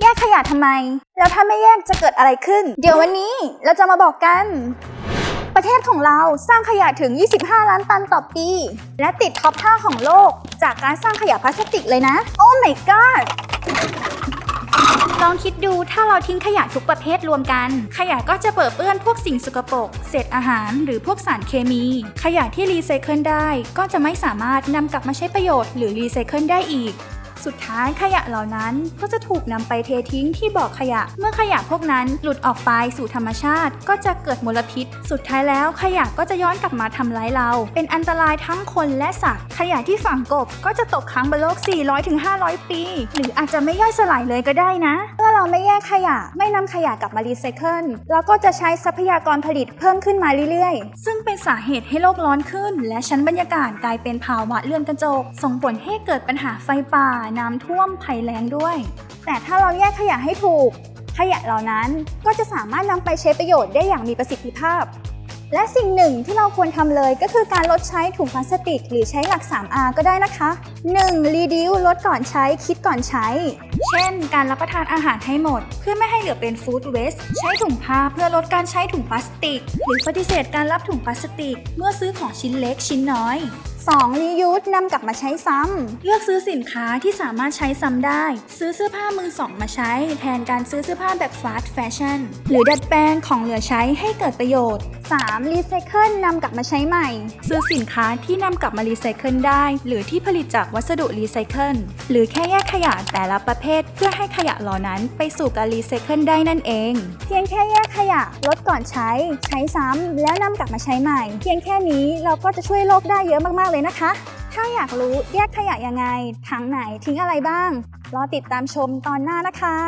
แยกขยะทำไม แล้วถ้าไม่แยกจะเกิดอะไรขึ้น เดี๋ยววันนี้เราจะมาบอกกัน ประเทศของเราสร้างขยะถึง 25 ล้านตันต่อปี และติดท็อป 5 ของโลก จากการสร้างขยะพลาสติกเลยนะ โอ้ my god ลองคิดดูถ้าเราทิ้งขยะทุกประเภทรวมกัน ขยะก็จะเปิดเปื้อนพวกสิ่งสกปรกเศษอาหารหรือพวกสารเคมี ขยะที่รีไซเคิลได้ก็จะไม่สามารถนำกลับมาใช้ประโยชน์หรือรีไซเคิลได้อีก สุดท้ายขยะเหล่านั้นก็จะถูกนำไปเททิ้งที่บ่อขยะ เมื่อขยะพวกนั้นหลุดออกไปสู่ธรรมชาติ ก็จะเกิดมลพิษ สุดท้ายแล้วขยะก็จะย้อนกลับมาทำร้ายเรา เป็นอันตรายทั้งคนและสัตว์ ขยะที่ฝังกบก็จะตกค้างบนโลก 400-500 ปี หรืออาจจะไม่ย่อยสลายเลยก็ได้นะเเราไม่แยกขยะ ไม่นำขยะกลับมารีไซเคิลเราก็จะใช้ทรัพยากรผลิตเพิ่มขึ้นมาเรื่อยๆ ซึ่งเป็นสาเหตุให้โลกร้อนขึ้น และชั้นบรรยากาศกลายเป็นภาวะเลื่อนกระจก ส่งผลให้เกิดปัญหาไฟป่า น้ำท่วมภัยแล้งด้วย แต่ถ้าเราแยกขยะให้ถูก ขยะเหล่านั้นก็จะสามารถนำไปใช้ประโยชน์ได้อย่างมีประสิทธิภาพ และสิ่งหนึ่งที่เราควรทำเลยก็คือการลดใช้ถุงพลาสติก หรือใช้หลัก 3R ก็ได้นะคะ 1. Reduce ลดก่อนใช้คิดก่อนใช้ เช่น การรับประทานอาหารให้หมด เพื่อไม่ให้เหลือเป็น Food Waste ใช้ถุงผ้าเพื่อลดการใช้ถุงพลาสติก หรือปฏิเสธการรับถุงพลาสติก เมื่อซื้อของชิ้นเล็กชิ้นน้อย 2. Reuse นำกลับมาใช้ซ้ำ เลือกซื้อสินค้าที่สามารถใช้ซ้ำได้ ซื้อเสื้อผ้ามือสองมาใช้ แทนการซื้อเสื้อผ้าแบบ fast fashion หรือดัดแปลงของเหลือใช้ให้เกิดประโยชน์ 3. Recycle นำกลับมาใช้ใหม่ ซื้อสินค้าที่นำกลับมารีไซเคิลได้ หรือที่ผลิตจากวัสดุรีไซเคิลหรือแค่แยกขยะแต่ละประเภท เพื่อให้ขยะเหล่านั้นไปสู่การรีไซเคิลได้นั่นเอง เพียงแค่แยกขยะลดก่อนใช้ ใช้ซ้ำแล้วนำกลับมาใช้ใหม่ เพียงแค่นี้เราก็จะช่วยโลกได้เยอะมากๆเลยนะคะ ถ้าอยากรู้แยกขยะยังไงถังไหนทิ้งอะไรบ้างรอติดตามชมตอนหน้านะคะ